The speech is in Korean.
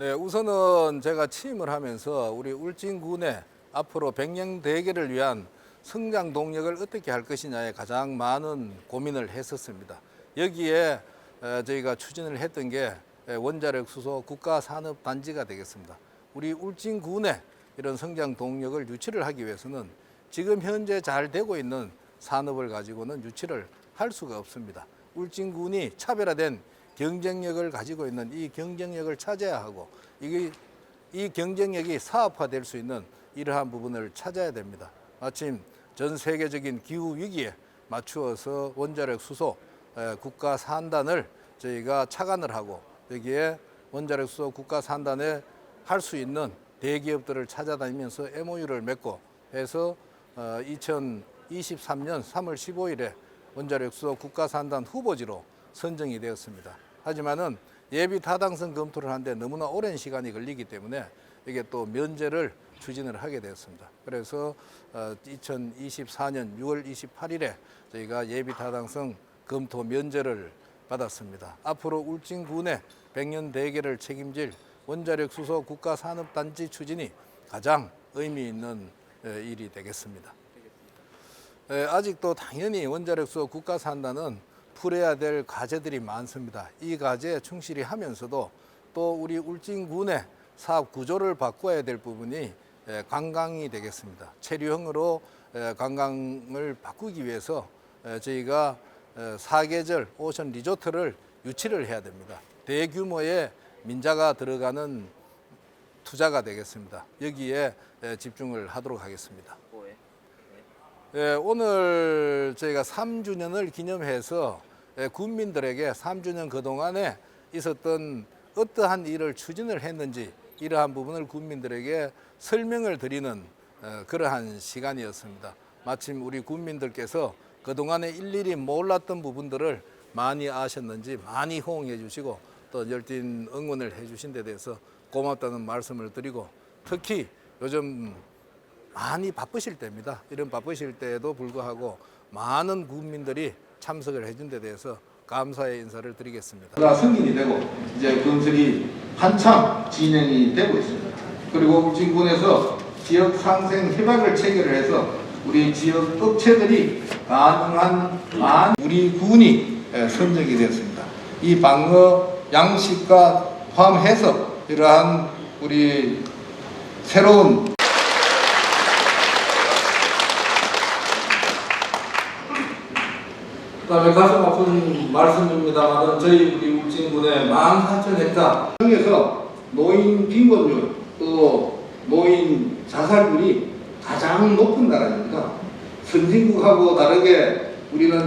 네, 우선은 제가 취임을 하면서 우리 울진군의 앞으로 백년 대계를 위한 성장 동력을 어떻게 할 것이냐에 가장 많은 고민을 했었습니다. 여기에 에, 저희가 추진을 했던 게 에, 원자력 수소 국가 산업 단지가 되겠습니다. 우리 울진군의 이런 성장 동력을 유치를 하기 위해서는 지금 현재 잘 되고 있는 산업을 가지고는 유치를 할 수가 없습니다. 울진군이 차별화된 경쟁력을 가지고 있는 이 경쟁력을 찾아야 하고 이게 이 경쟁력이 사업화될 수 있는 이러한 부분을 찾아야 됩니다. 마침 전 세계적인 기후 위기에 맞추어서 원자력 수소 에, 국가 산단을 저희가 착안을 하고 여기에 원자력 수소 국가 산단에 할 수 있는 대기업들을 찾아다니면서 MOU를 맺고 해서 어, 2023년 3월 15일에 원자력 수소 국가 산단 후보지로 선정이 되었습니다. 하지만은 예비 타당성 검토를 하는데 너무나 오랜 시간이 걸리기 때문에 이게 또 면제를 추진을 하게 되었습니다. 그래서 어, 2024년 6월 28일에 저희가 예비 타당성 검토 면제를 받았습니다. 앞으로 울진군의 백년 대계를 책임질 원자력 수소 국가 산업 단지 추진이 가장 의미 있는 에, 일이 되겠습니다. 에, 아직도 당연히 원자력 수소 국가 산단은 풀어야 될 과제들이 많습니다. 이 과제에 충실히 하면서도 또 우리 울진군의 사업 구조를 바꿔야 될 부분이 에, 관광이 되겠습니다. 체류형으로 에, 관광을 바꾸기 위해서 에, 저희가 에, 사계절 오션 리조트를 유치를 해야 됩니다. 대규모의 민자가 들어가는 투자가 되겠습니다. 여기에 에, 집중을 하도록 하겠습니다. 예, 오늘 저희가 3주년을 기념해서 예, 군민들에게 3주년 그동안에 있었던 어떠한 일을 추진을 했는지 이러한 부분을 군민들에게 설명을 드리는 어, 그러한 시간이었습니다. 마침 우리 군민들께서 그동안에 일일이 몰랐던 부분들을 많이 아셨는지 많이 호응해 주시고 또 열띤 응원을 해 주신 데 대해서 고맙다는 말씀을 드리고 특히 요즘 많이 바쁘실 때입니다. 이런 바쁘실 때에도 불구하고 많은 국민들이 참석을 해준 데 대해서 감사의 인사를 드리겠습니다. 가 승인이 되고 이제 건설이 한참 진행이 되고 있습니다. 그리고 울진군에서 지역 상생 협약을 체결을 해서 우리 지역 업체들이 가능한 만 우리 군이 예, 선정이 되었습니다. 이 방어 양식과 포함해서 이러한 우리 새로운 그다음에 가슴 아픈 말씀입니다만 저희 우리 울진군의 14,000헥타 중에서 노인 빈곤율 또 노인 자살률이 가장 높은 나라입니다. 선진국하고 다르게 우리는